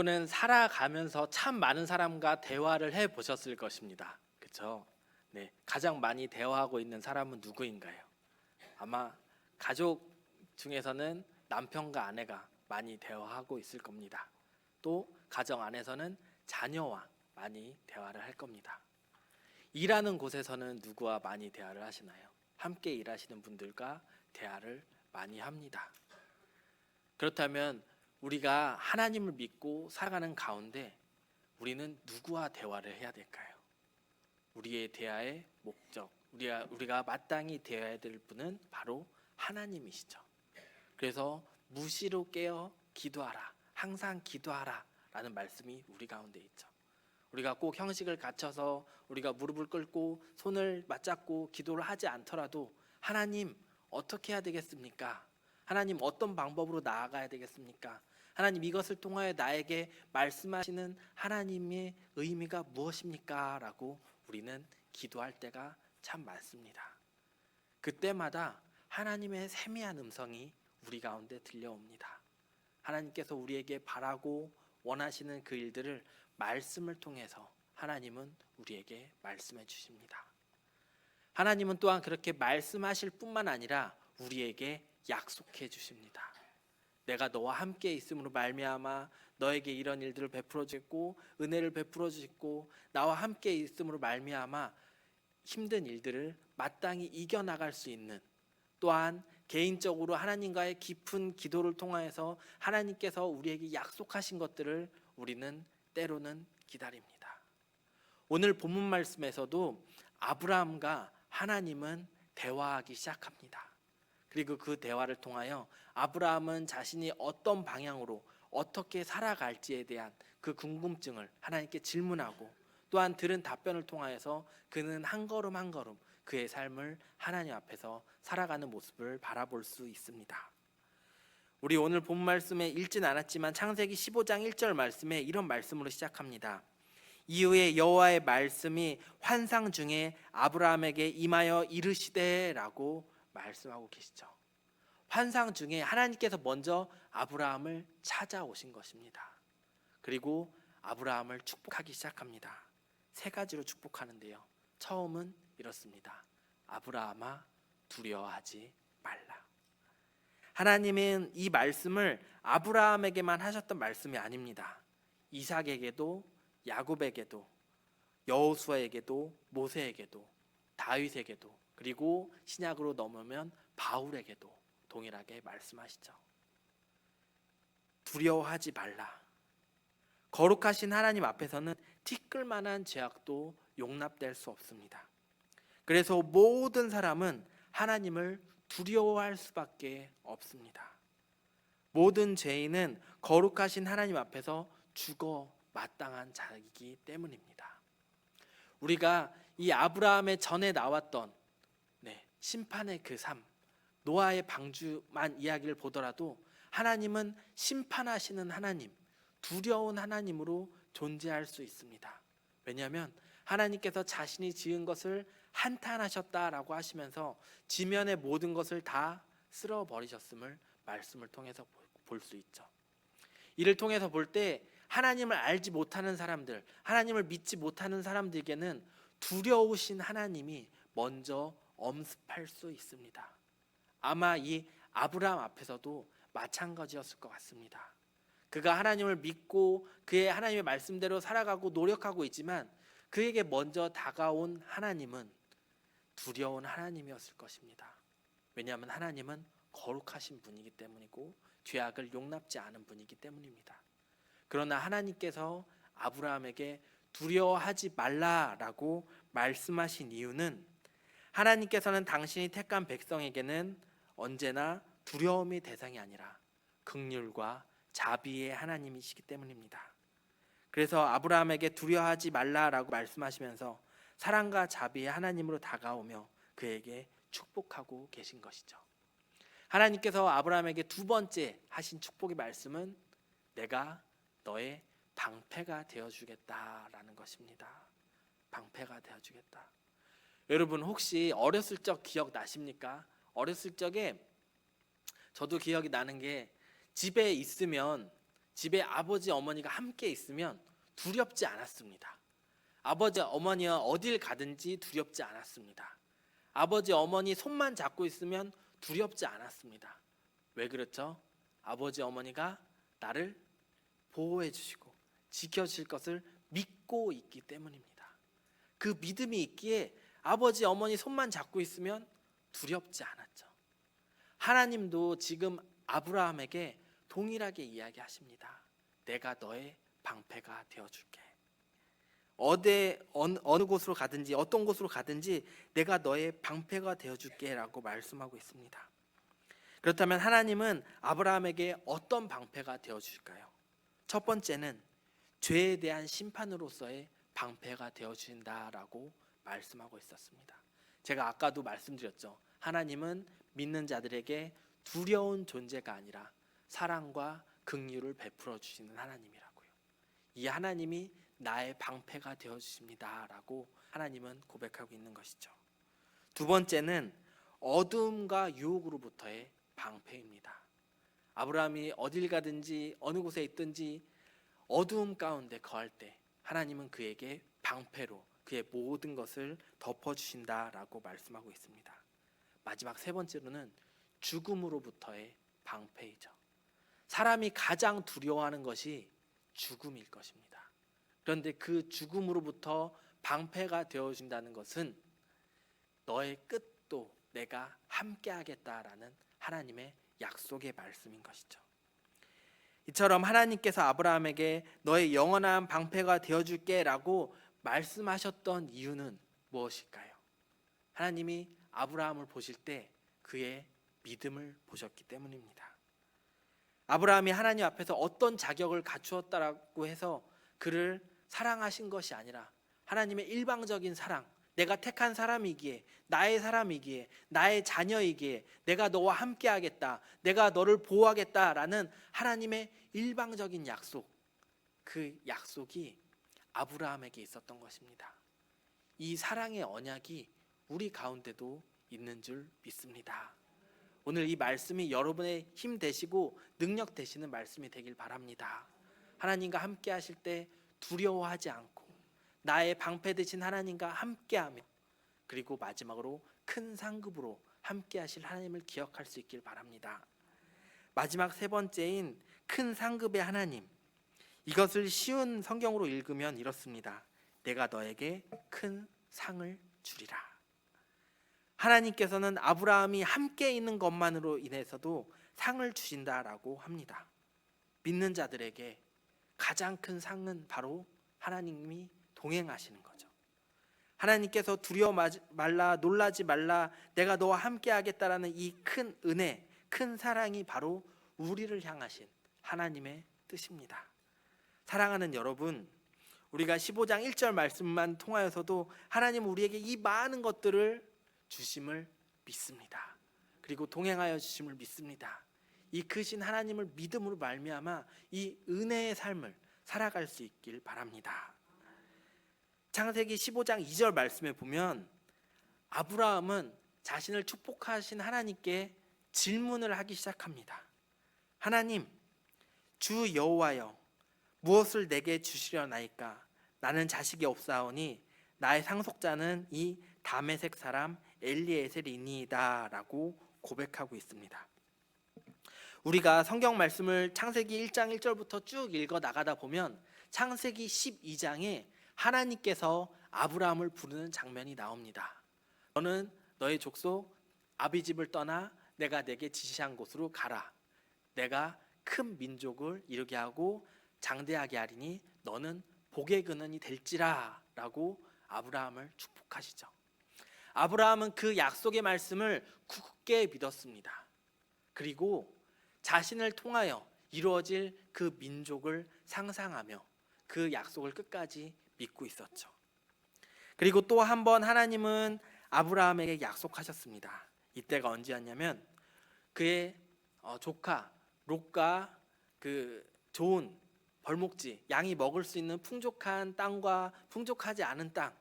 여러분은 살아가면서 참 많은 사람과 대화를 해 보셨을 것입니다. 그렇죠? 네, 가장 많이 대화하고 있는 사람은 누구인가요? 아마 가족 중에서는 남편과 아내가 많이 대화하고 있을 겁니다. 또 가정 안에서는 자녀와 많이 대화를 할 겁니다. 일하는 곳에서는 누구와 많이 대화를 하시나요? 함께 일하시는 분들과 대화를 많이 합니다. 그렇다면 우리가 하나님을 믿고 살아가는 가운데 우리는 누구와 대화를 해야 될까요? 우리의 대화의 목적, 우리가 우리가 마땅히 대화해야 될 분은 바로 하나님이시죠. 그래서 무시로 깨어 기도하라. 항상 기도하라라는 말씀이 우리 가운데 있죠. 우리가 꼭 형식을 갖춰서 우리가 무릎을 꿇고 손을 맞잡고 기도를 하지 않더라도 하나님 어떻게 해야 되겠습니까? 하나님 어떤 방법으로 나아가야 되겠습니까? 하나님 이것을 통하여 나에게 말씀하시는 하나님의 의미가 무엇입니까? 라고 우리는 기도할 때가 참 많습니다. 그때마다 하나님의 세미한 음성이 우리 가운데 들려옵니다. 하나님께서 우리에게 바라고 원하시는 그 일들을 말씀을 통해서 하나님은 우리에게 말씀해 주십니다. 하나님은 또한 그렇게 말씀하실 뿐만 아니라 우리에게 약속해 주십니다. 내가 너와 함께 있음으로 말미암아 너에게 이런 일들을 베풀어 주고 은혜를 베풀어 주고 나와 함께 있음으로 말미암아 힘든 일들을 마땅히 이겨 나갈 수 있는 또한 개인적으로 하나님과의 깊은 기도를 통하여서 하나님께서 우리에게 약속하신 것들을 우리는 때로는 기다립니다. 오늘 본문 말씀에서도 아브라함과 하나님은 대화하기 시작합니다. 그리고 그 대화를 통하여 아브라함은 자신이 어떤 방향으로 어떻게 살아갈지에 대한 그 궁금증을 하나님께 질문하고 또한 들은 답변을 통하여서 그는 한 걸음 한 걸음 그의 삶을 하나님 앞에서 살아가는 모습을 바라볼 수 있습니다. 우리 오늘 본 말씀에 읽진 않았지만 창세기 15장 1절 말씀에 이런 말씀으로 시작합니다. 이후에 여호와의 말씀이 환상 중에 아브라함에게 임하여 이르시되라고 말씀하고 계시죠. 환상 중에 하나님께서 먼저 아브라함을 찾아오신 것입니다. 그리고 아브라함을 축복하기 시작합니다. 세 가지로 축복하는데요. 처음은 이렇습니다. 아브라함아 두려워하지 말라. 하나님은 이 말씀을 아브라함에게만 하셨던 말씀이 아닙니다. 이삭에게도 야곱에게도 여호수아에게도 모세에게도 다윗에게도 그리고 신약으로 넘으면 바울에게도 동일하게 말씀하시죠. 두려워하지 말라. 거룩하신 하나님 앞에서는 티끌만한 죄악도 용납될 수 없습니다. 그래서 모든 사람은 하나님을 두려워할 수밖에 없습니다. 모든 죄인은 거룩하신 하나님 앞에서 죽어 마땅한 자이기 때문입니다. 우리가 이 아브라함의 전에 나왔던 네, 심판의 그 삶, 노아의 방주만 이야기를 보더라도 하나님은 심판하시는 하나님, 두려운 하나님으로 존재할 수 있습니다. 왜냐하면 하나님께서 자신이 지은 것을 한탄하셨다라고 하시면서 지면의 모든 것을 다 쓸어 버리셨음을 말씀을 통해서 볼 수 있죠. 이를 통해서 볼 때 하나님을 알지 못하는 사람들, 하나님을 믿지 못하는 사람들에게는 두려우신 하나님이 먼저 엄습할 수 있습니다. 아마 이 아브라함 앞에서도 마찬가지였을 것 같습니다. 그가 하나님을 믿고 그의 하나님의 말씀대로 살아가고 노력하고 있지만 그에게 먼저 다가온 하나님은 두려운 하나님이었을 것입니다. 왜냐하면 하나님은 거룩하신 분이기 때문이고 죄악을 용납지 않은 분이기 때문입니다. 그러나 하나님께서 아브라함에게 두려워하지 말라라고 말씀하신 이유는 하나님께서는 당신이 택한 백성에게는 언제나 두려움의 대상이 아니라 극률과 자비의 하나님이시기 때문입니다. 그래서 아브라함에게 두려워하지 말라라고 말씀하시면서 사랑과 자비의 하나님으로 다가오며 그에게 축복하고 계신 것이죠. 하나님께서 아브라함에게 두 번째 하신 축복의 말씀은 내가 너의 방패가 되어 주겠다라는 것입니다. 방패가 되어 주겠다. 여러분 혹시 어렸을 적 기억 나십니까? 어렸을 적에 저도 기억이 나는 게 집에 있으면 집에 아버지 어머니가 함께 있으면 두렵지 않았습니다. 아버지 어머니와 어딜 가든지 두렵지 않았습니다. 아버지 어머니 손만 잡고 있으면 두렵지 않았습니다. 왜 그렇죠? 아버지 어머니가 나를 보호해 주시고 지켜 주실 것을 믿고 있기 때문입니다. 그 믿음이 있기에 아버지 어머니 손만 잡고 있으면 두렵지 않았죠. 하나님도 지금 아브라함에게 동일하게 이야기하십니다. 내가 너의 방패가 되어 줄게. 어디 어느, 곳으로 가든지 어떤 곳으로 가든지 내가 너의 방패가 되어 줄게라고 말씀하고 있습니다. 그렇다면 하나님은 아브라함에게 어떤 방패가 되어 주실까요? 첫 번째는 죄에 대한 심판으로서의 방패가 되어 주신다라고 말씀하고 있었습니다. 제가 아까도 말씀드렸죠. 하나님은 믿는 자들에게 두려운 존재가 아니라 사랑과 긍휼을 베풀어 주시는 하나님이라고요. 이 하나님이 나의 방패가 되어 주십니다라고 하나님은 고백하고 있는 것이죠. 두 번째는 어둠과 유혹으로부터의 방패입니다. 아브라함이 어딜 가든지 어느 곳에 있든지 어두움 가운데 거할 때 하나님은 그에게 방패로 그의 모든 것을 덮어 주신다라고 말씀하고 있습니다. 마지막 세 번째로는 죽음으로부터의 방패이죠. 사람이 가장 두려워하는 것이 죽음일 것입니다. 그런데 그 죽음으로부터 방패가 되어 준다는 것은 너의 끝도 내가 함께 하겠다라는 하나님의 약속의 말씀인 것이죠. 이처럼 하나님께서 아브라함에게 너의 영원한 방패가 되어 줄게라고 말씀하셨던 이유는 무엇일까요? 하나님이 아브라함을 보실 때 그의 믿음을 보셨기 때문입니다. 아브라함이 하나님 앞에서 어떤 자격을 갖추었다라고 해서 그를 사랑하신 것이 아니라 하나님의 일방적인 사랑, 내가 택한 사람이기에 나의 사람이기에 나의 자녀이기에 내가 너와 함께 하겠다. 내가 너를 보호하겠다라는 하나님의 일방적인 약속. 그 약속이 아브라함에게 있었던 것입니다. 이 사랑의 언약이 우리 가운데도 있는 줄 믿습니다. 오늘 이 말씀이 여러분의 힘 되시고 능력 되시는 말씀이 되길 바랍니다. 하나님과 함께 하실 때 두려워하지 않고 나의 방패 되신 하나님과 함께하며 그리고 마지막으로 큰 상급으로 함께하실 하나님을 기억할 수 있길 바랍니다. 마지막 세 번째인 큰 상급의 하나님. 이것을 쉬운 성경으로 읽으면 이렇습니다. 내가 너에게 큰 상을 주리라. 하나님께서는 아브라함이 함께 있는 것만으로 인해서도 상을 주신다라고 합니다. 믿는 자들에게 가장 큰 상은 바로 하나님이 동행하시는 거죠. 하나님께서 두려워 말라 놀라지 말라 내가 너와 함께 하겠다라는 이 큰 은혜, 큰 사랑이 바로 우리를 향하신 하나님의 뜻입니다. 사랑하는 여러분, 우리가 15장 1절 말씀만 통하여서도 하나님 우리에게 이 많은 것들을 주심을 믿습니다. 그리고 동행하여 주심을 믿습니다. 이 크신 하나님을 믿음으로 말미암아 이 은혜의 삶을 살아갈 수 있길 바랍니다. 창세기 15장 2절 말씀에 보면 아브라함은 자신을 축복하신 하나님께 질문을 하기 시작합니다. 하나님, 주 여호와여, 무엇을 내게 주시려나이까? 나는 자식이 없사오니 나의 상속자는 이 다메색 사람 엘리에셀이니이다라고 고백하고 있습니다. 우리가 성경 말씀을 창세기 1장 1절부터 쭉 읽어 나가다 보면 창세기 12장에 하나님께서 아브라함을 부르는 장면이 나옵니다. 너는 너의 족속 아비 집을 떠나 내가 내게 지시한 곳으로 가라. 내가 큰 민족을 이루게 하고 장대하게 하리니 너는 복의 근원이 될지라라고 아브라함을 축복하시죠. 아브라함은 그 약속의 말씀을 굳게 믿었습니다. 그리고 자신을 통하여 이루어질 그 민족을 상상하며 그 약속을 끝까지 믿고 있었죠. 그리고 또 한 번 하나님은 아브라함에게 약속하셨습니다. 이때가 언제였냐면 그의 어, 조카 롯과 그 좋은 벌목지 양이 먹을 수 있는 풍족한 땅과 풍족하지 않은 땅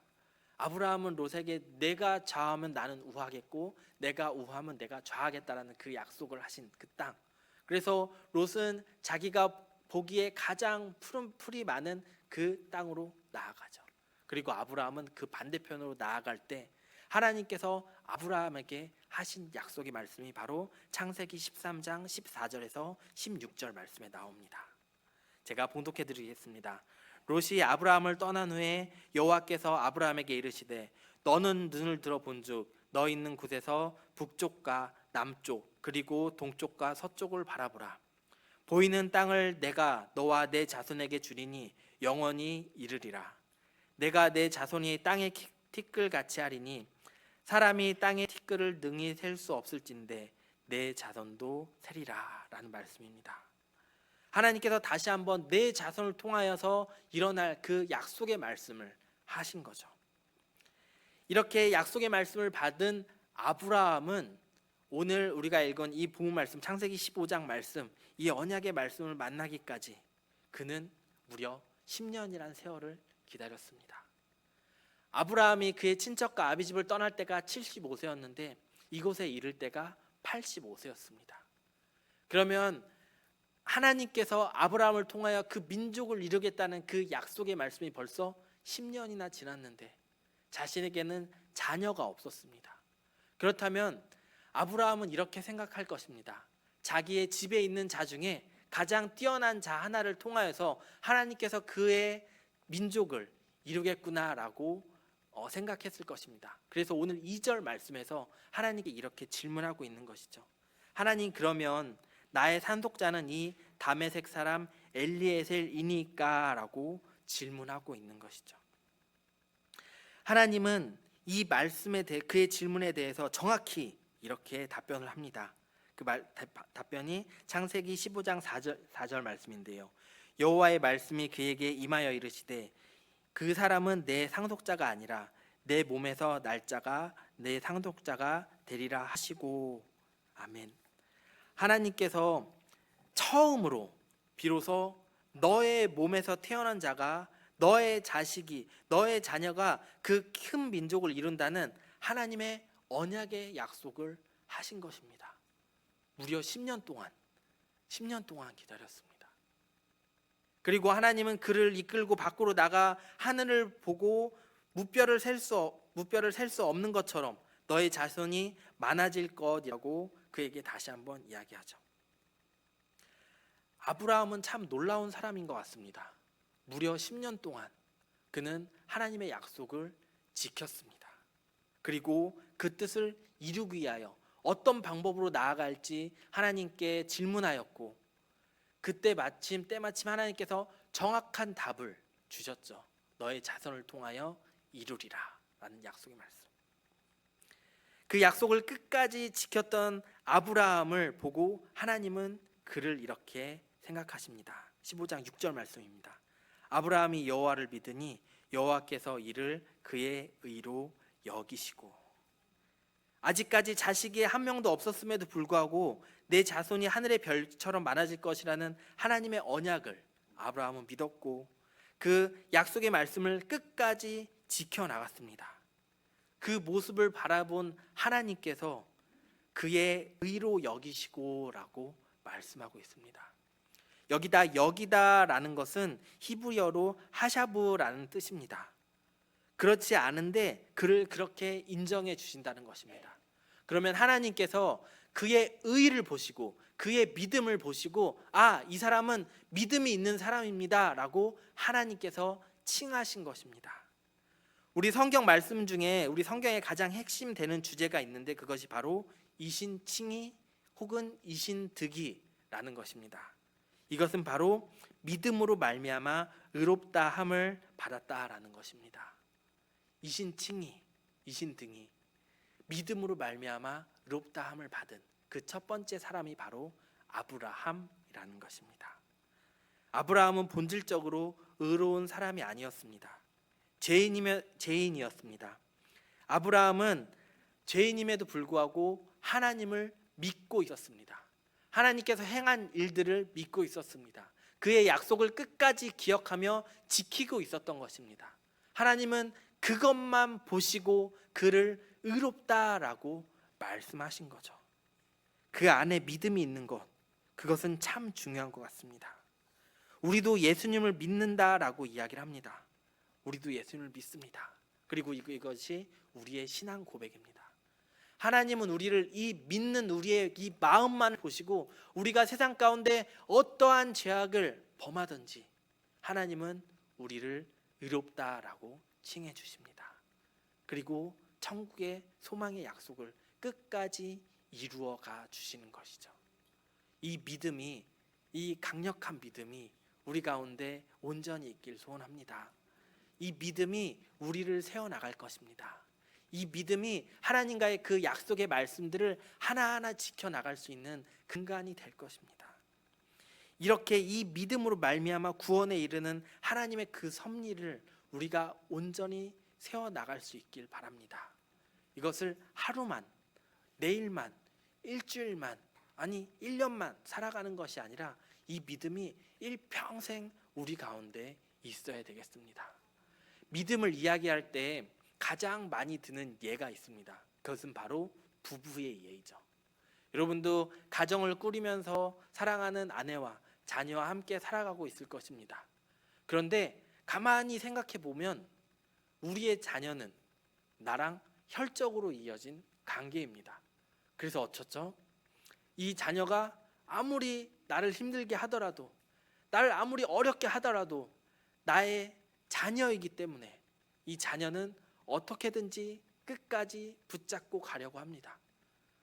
아브라함은 롯에게 내가 좌하면 나는 우하겠고 내가 우하면 내가 좌하겠다라는 그 약속을 하신 그 땅. 그래서 롯은 자기가 보기에 가장 푸른 풀이 많은 그 땅으로 나아가죠. 그리고 아브라함은 그 반대편으로 나아갈 때 하나님께서 아브라함에게 하신 약속의 말씀이 바로 창세기 13장 14절에서 16절 말씀에 나옵니다. 제가 봉독해 드리겠습니다. 롯이 아브라함을 떠난 후에 여호와께서 아브라함에게 이르시되 너는 눈을 들어 본즉 너 있는 곳에서 북쪽과 남쪽 그리고 동쪽과 서쪽을 바라보라 보이는 땅을 내가 너와 내 자손에게 주리니 영원히 이르리라 내가 내 자손이 땅의 키- 티끌 같이 하리니 사람이 땅의 티끌을 능히 셀 수 없을진데 내 자손도 세리라라는 말씀입니다. 하나님께서 다시 한번 내 자손을 통하여서 일어날 그 약속의 말씀을 하신 거죠. 이렇게 약속의 말씀을 받은 아브라함은 오늘 우리가 읽은 이 본문 말씀 창세기 15장 말씀 이 언약의 말씀을 만나기까지 그는 무려 10년이란 세월을 기다렸습니다. 아브라함이 그의 친척과 아비 집을 떠날 때가 75세였는데 이곳에 이를 때가 85세였습니다. 그러면 하나님께서 아브라함을 통하여 그 민족을 이루겠다는 그 약속의 말씀이 벌써 10년이나 지났는데 자신에게는 자녀가 없었습니다. 그렇다면 아브라함은 이렇게 생각할 것입니다. 자기의 집에 있는 자 중에 가장 뛰어난 자 하나를 통하여서 하나님께서 그의 민족을 이루겠구나라고 어, 생각했을 것입니다. 그래서 오늘 2절 말씀에서 하나님께 이렇게 질문하고 있는 것이죠. 하나님 그러면 나의 산속자는 이 다메색 사람 엘리에셀이니까라고 질문하고 있는 것이죠. 하나님은 이 말씀에 대해 그의 질문에 대해서 정확히 이렇게 답변을 합니다. 그 말, 답- 답변이 창세기 15장 4절, 4절 말씀인데요. 여호와의 말씀이 그에게 임하여 이르시되 그 사람은 내 상속자가 아니라 내 몸에서 날짜가 내 상속자가 되리라 하시고 아멘. 하나님께서 처음으로 비로소 너의 몸에서 태어난 자가 너의 자식이 너의 자녀가 그 큰 민족을 이룬다는 하나님의 언약의 약속을 하신 것입니다. 무려 10년 동안 10년 동안 기다렸습니다. 그리고 하나님은 그를 이끌고 밖으로 나가 하늘을 보고 무뼈를 셀 수 무뼈를 셀 수 없는 것처럼 너의 자손이 많아질 것이라고 그에게 다시 한번 이야기하죠. 아브라함은 참 놀라운 사람인 것 같습니다. 무려 10년 동안 그는 하나님의 약속을 지켰습니다. 그리고 그 뜻을 이루기 위하여 어떤 방법으로 나아갈지 하나님께 질문하였고 그때 마침 때마침 하나님께서 정확한 답을 주셨죠. 너의 자손을 통하여 이루리라라는 약속의 말씀. 그 약속을 끝까지 지켰던 아브라함을 보고 하나님은 그를 이렇게 생각하십니다. 15장 6절 말씀입니다. 아브라함이 여호와를 믿으니 여호와께서 이를 그의 의로 여기시고 아직까지 자식이 한 명도 없었음에도 불구하고 내 자손이 하늘의 별처럼 많아질 것이라는 하나님의 언약을 아브라함은 믿었고 그 약속의 말씀을 끝까지 지켜 나갔습니다. 그 모습을 바라본 하나님께서 그의 의로 여기시고라고 말씀하고 있습니다. 여기다 여기다라는 것은 히브리어로 하샤브라는 뜻입니다. 그렇지 않은데 그를 그렇게 인정해 주신다는 것입니다. 그러면 하나님께서 그의 의를 보시고 그의 믿음을 보시고 아, 이 사람은 믿음이 있는 사람입니다라고 하나님께서 칭하신 것입니다. 우리 성경 말씀 중에 우리 성경의 가장 핵심 되는 주제가 있는데 그것이 바로 이신칭의 혹은 이신득이라는 것입니다. 이것은 바로 믿음으로 말미암아 의롭다 함을 받았다라는 것입니다. 이신칭의, 이신등이 믿음으로 말미암아 의롭다함을 받은 그 첫 번째 사람이 바로 아브라함이라는 것입니다. 아브라함은 본질적으로 의로운 사람이 아니었습니다. 죄인이며 죄인이었습니다. 아브라함은 죄인임에도 불구하고 하나님을 믿고 있었습니다. 하나님께서 행한 일들을 믿고 있었습니다. 그의 약속을 끝까지 기억하며 지키고 있었던 것입니다. 하나님은 그것만 보시고 그를 의롭다라고 말씀하신 거죠. 그 안에 믿음이 있는 것, 그것은 참 중요한 것 같습니다. 우리도 예수님을 믿는다라고 이야기를 합니다. 우리도 예수님을 믿습니다. 그리고 이것이 우리의 신앙 고백입니다. 하나님은 우리를 이 믿는 우리의 이 마음만 보시고 우리가 세상 가운데 어떠한 죄악을 범하든지 하나님은 우리를 의롭다라고 칭해 주십니다. 그리고 천국의 소망의 약속을 끝까지 이루어 가 주시는 것이죠. 이 믿음이 이 강력한 믿음이 우리 가운데 온전히 있길 소원합니다. 이 믿음이 우리를 세워 나갈 것입니다. 이 믿음이 하나님과의 그 약속의 말씀들을 하나하나 지켜 나갈 수 있는 근간이 될 것입니다. 이렇게 이 믿음으로 말미암아 구원에 이르는 하나님의 그 섭리를 우리가 온전히 세워 나갈 수 있길 바랍니다. 이것을 하루만, 내일만, 일주일만, 아니 1년만 살아가는 것이 아니라 이 믿음이 일평생 우리 가운데 있어야 되겠습니다. 믿음을 이야기할 때 가장 많이 드는 예가 있습니다. 그것은 바로 부부의 예이죠. 여러분도 가정을 꾸리면서 사랑하는 아내와 자녀와 함께 살아가고 있을 것입니다. 그런데 가만히 생각해 보면 우리의 자녀는 나랑 혈적으로 이어진 관계입니다. 그래서 어쩌죠? 이 자녀가 아무리 나를 힘들게 하더라도 나를 아무리 어렵게 하더라도 나의 자녀이기 때문에 이 자녀는 어떻게든지 끝까지 붙잡고 가려고 합니다.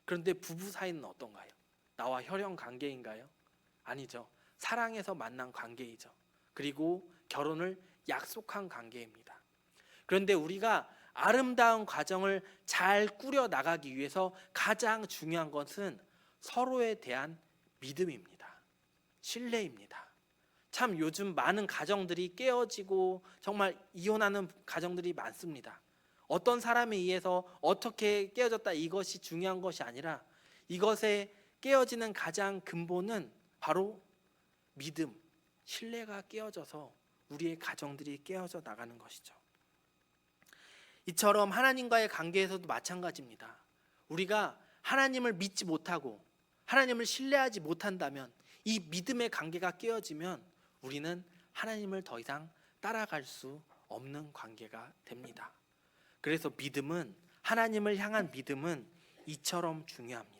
그런데 부부 사이는 어떤가요? 나와 혈연 관계인가요? 아니죠. 사랑해서 만난 관계이죠. 그리고 결혼을 약속한 관계입니다. 그런데 우리가 아름다운 과정을 잘 꾸려 나가기 위해서 가장 중요한 것은 서로에 대한 믿음입니다. 신뢰입니다. 참 요즘 많은 가정들이 깨어지고 정말 이혼하는 가정들이 많습니다. 어떤 사람에 의해서 어떻게 깨어졌다 이것이 중요한 것이 아니라 이것에 깨어지는 가장 근본은 바로 믿음, 신뢰가 깨어져서 우리의 가정들이 깨어져 나가는 것이죠. 이처럼 하나님과의 관계에서도 마찬가지입니다. 우리가 하나님을 믿지 못하고 하나님을 신뢰하지 못한다면 이 믿음의 관계가 깨어지면 우리는 하나님을 더 이상 따라갈 수 없는 관계가 됩니다. 그래서 믿음은 하나님을 향한 믿음은 이처럼 중요합니다.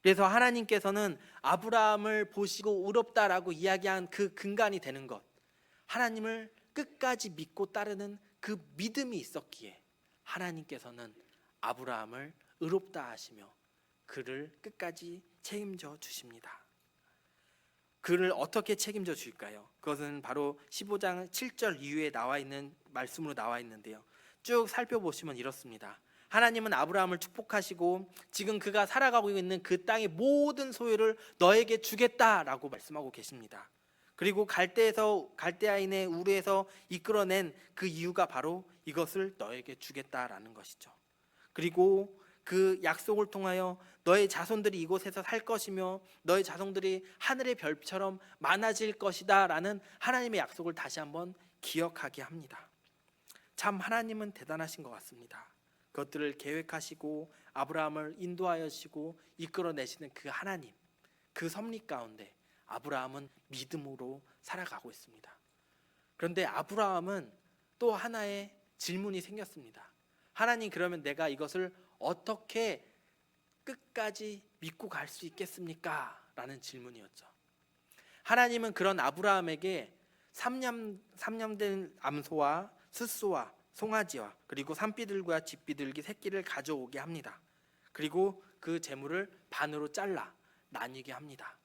그래서 하나님께서는 아브라함을 보시고 의롭다라고 이야기한 그 근간이 되는 것, 하나님을 끝까지 믿고 따르는 그 믿음이 있었기에 하나님께서는 아브라함을 의롭다 하시며 그를 끝까지 책임져 주십니다. 그를 어떻게 책임져 주실까요? 그것은 바로 15장 7절 이후에 나와 있는 말씀으로 나와 있는데요. 쭉 살펴보시면 이렇습니다. 하나님은 아브라함을 축복하시고 지금 그가 살아가고 있는 그 땅의 모든 소유를 너에게 주겠다라고 말씀하고 계십니다. 그리고 갈대에서 갈대아인의 우르에서 이끌어낸 그 이유가 바로 이것을 너에게 주겠다라는 것이죠. 그리고 그 약속을 통하여 너의 자손들이 이곳에서 살 것이며 너의 자손들이 하늘의 별처럼 많아질 것이다라는 하나님의 약속을 다시 한번 기억하게 합니다. 참 하나님은 대단하신 것 같습니다. 그것들을 계획하시고 아브라함을 인도하시고 이끌어내시는 그 하나님, 그 섭리 가운데 아브라함은 믿음으로 살아가고 있습니다. 그런데 아브라함은 또 하나의 질문이 생겼습니다. 하나님 그러면 내가 이것을 어떻게 끝까지 믿고 갈 수 있겠습니까? 라는 질문이었죠. 하나님은 그런 아브라함에게 삼년 삼년된 암소와 숫소와 송아지와 그리고 산비둘과 집비둘기 새끼를 가져오게 합니다. 그리고 그 재물을 반으로 잘라 나뉘게 합니다.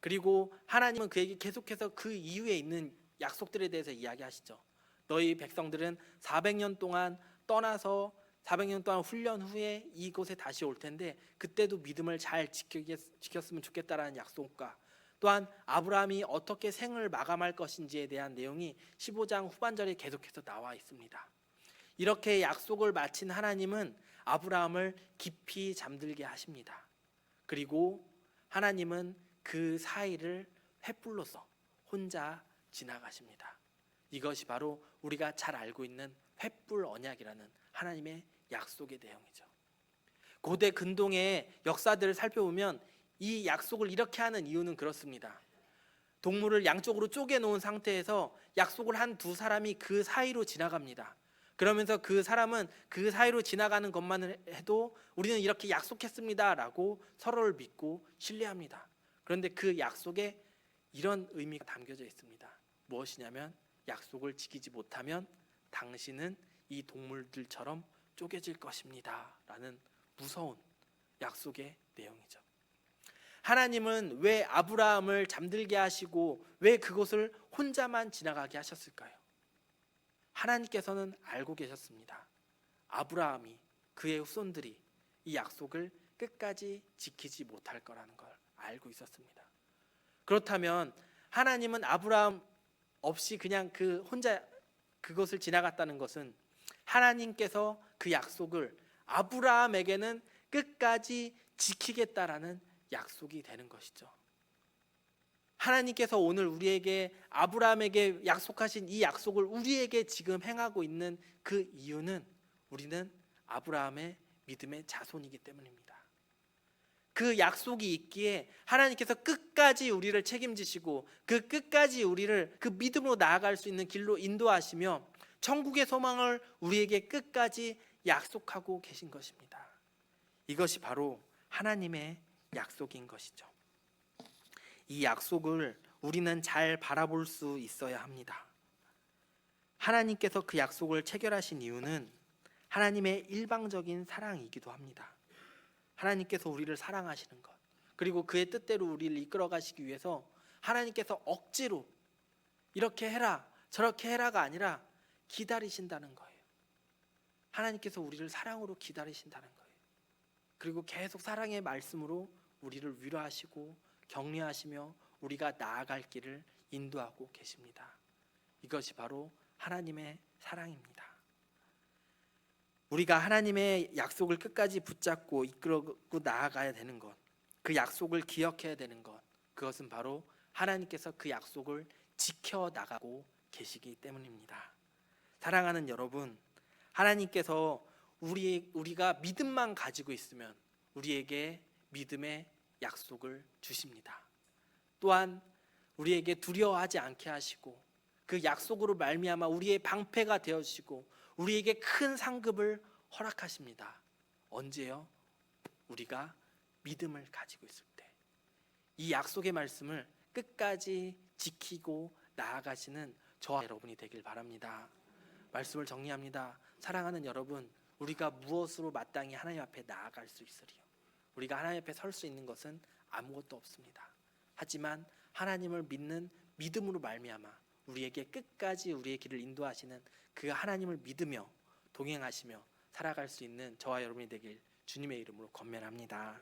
그리고 하나님은 그에게 계속해서 그 이후에 있는 약속들에 대해서 이야기하시죠. 너희 백성들은 400년 동안 떠나서 400년 동안 훈련 후에 이곳에 다시 올 텐데 그때도 믿음을 잘 지켰으면 좋겠다라는 약속과 또한 아브라함이 어떻게 생을 마감할 것인지에 대한 내용이 15장 후반절에 계속해서 나와 있습니다. 이렇게 약속을 마친 하나님은 아브라함을 깊이 잠들게 하십니다. 그리고 하나님은 그 사이를 횃불로서 혼자 지나가십니다. 이것이 바로 우리가 잘 알고 있는 횃불 언약이라는 하나님의 약속의 내용이죠. 고대 근동의 역사들을 살펴보면 이 약속을 이렇게 하는 이유는 그렇습니다. 동물을 양쪽으로 쪼개 놓은 상태에서 약속을 한 두 사람이 그 사이로 지나갑니다. 그러면서 그 사람은 그 사이로 지나가는 것만 해도 우리는 이렇게 약속했습니다라고 서로를 믿고 신뢰합니다. 그런데 그 약속에 이런 의미가 담겨져 있습니다. 무엇이냐면 약속을 지키지 못하면 당신은 이 동물들처럼 쪼개질 것입니다 라는 무서운 약속의 내용이죠. 하나님은 왜 아브라함을 잠들게 하시고 왜 그곳을 혼자만 지나가게 하셨을까요? 하나님께서는 알고 계셨습니다. 아브라함이 그의 후손들이 이 약속을 끝까지 지키지 못할 거라는 걸 알고 있었습니다. 그렇다면 하나님은 아브라함 없이 그냥 그 혼자 그것을 지나갔다는 것은 하나님께서 그 약속을 아브라함에게는 끝까지 지키겠다라는 약속이 되는 것이죠. 하나님께서 오늘 우리에게 아브라함에게 약속하신 이 약속을 우리에게 지금 행하고 있는 그 이유는 우리는 아브라함의 믿음의 자손이기 때문입니다. 그 약속이 있기에 하나님께서 끝까지 우리를 책임지시고 그 끝까지 우리를 그 믿음으로 나아갈 수 있는 길로 인도하시며 천국의 소망을 우리에게 끝까지 약속하고 계신 것입니다. 이것이 바로 하나님의 약속인 것이죠. 이 약속을 우리는 잘 바라볼 수 있어야 합니다. 하나님께서 그 약속을 체결하신 이유는 하나님의 일방적인 사랑이기도 합니다. 하나님께서 우리를 사랑하시는 것, 그리고 그의 뜻대로 우리를 이끌어 가시기 위해서 하나님께서 억지로 이렇게 해라, 저렇게 해라가 아니라 기다리신다는 거예요. 하나님께서 우리를 사랑으로 기다리신다는 거예요. 그리고 계속 사랑의 말씀으로 우리를 위로하시고 격려하시며 우리가 나아갈 길을 인도하고 계십니다. 이것이 바로 하나님의 사랑입니다. 우리가 하나님의 약속을 끝까지 붙잡고 이끌고 나아가야 되는 것, 그 약속을 기억해야 되는 것, 그것은 바로 하나님께서 그 약속을 지켜 나가고 계시기 때문입니다. 사랑하는 여러분, 하나님께서 우리 우리가 믿음만 가지고 있으면 우리에게 믿음의 약속을 주십니다. 또한 우리에게 두려워하지 않게 하시고 그 약속으로 말미암아 우리의 방패가 되어 주시고 우리에게 큰 상급을 허락하십니다. 언제요? 우리가 믿음을 가지고 있을 때. 이 약속의 말씀을 끝까지 지키고 나아가시는 저와 여러분이 되길 바랍니다. 말씀을 정리합니다. 사랑하는 여러분, 우리가 무엇으로 마땅히 하나님 앞에 나아갈 수 있으리요? 우리가 하나님 앞에 설 수 있는 것은 아무것도 없습니다. 하지만 하나님을 믿는 믿음으로 말미암아 우리에게 끝까지 우리의 길을 인도하시는 그 하나님을 믿으며 동행하시며 살아갈 수 있는 저와 여러분이 되길 주님의 이름으로 건면합니다.